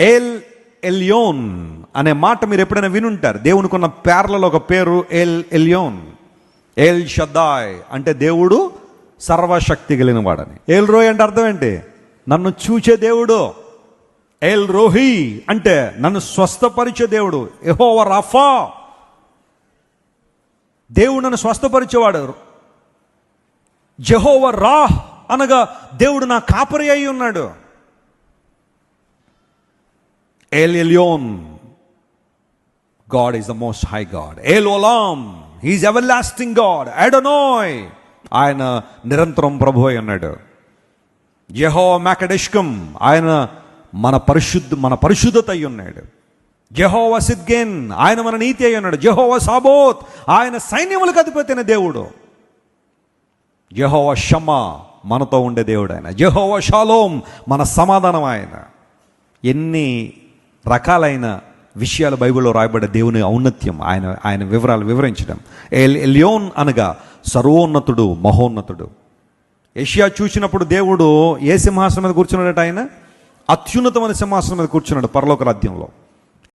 L Elyon అనే మాట మీరు ఎప్పుడైనా వినుంటారు? దేవునికి ఉన్న పేర్లలో ఒక పేరు ఎల్ ఎల్యోన్. ఎల్ షద్దాయ్ అంటే దేవుడు సర్వశక్తి కలిగిన వాడని. ఎల్ రోయ్ అంటే అర్థం ఏంటి? నన్ను చూచే దేవుడు. ఎల్ రోహి అంటే నన్ను స్వస్థపరిచే దేవుడు. ఎహోవ రఫా. దేవుడు నన్ను స్వస్థపరిచేవాడు. జెహోవ రాహ్ అనగా దేవుడు నా కాపరి అయి ఉన్నాడు. El Elyon. God is the most high God. El Olam. He's everlasting God ఎడనోయ్ ఆయన నిరంతరం ప్రభు అయి ఉన్నాడు. యహో మ్యాకడెష్కం ఆయన మన పరిశుద్ధ మన పరిశుద్ధత అయి ఉన్నాడు. జహోవ సిద్గెన్. ఆయన మన నీతి అయి ఉన్నాడు. జెహోవ సాబోత్. ఆయన సైన్యములకు అధిపతిన దేవుడు. జహోవ షమ. మనతో ఉండే దేవుడు ఆయన. Jehovah Shalom. మన సమాధానం ఆయన. ఎన్ని రకాలైన విషయాలు బైబిల్లో రాయబడ్డ దేవుని ఔన్నత్యం ఆయన ఆయన వివరాలు వివరించడం. ఎల్ ఎలియోన్ అనగా సర్వోన్నతుడు మహోన్నతుడు. ఏషియా చూసినప్పుడు దేవుడు ఏ సింహాసనం మీద కూర్చున్నాడట ఆయన? అత్యున్నతమైన సింహాసనం మీద కూర్చున్నాడు పరలోక రాజ్యంలో.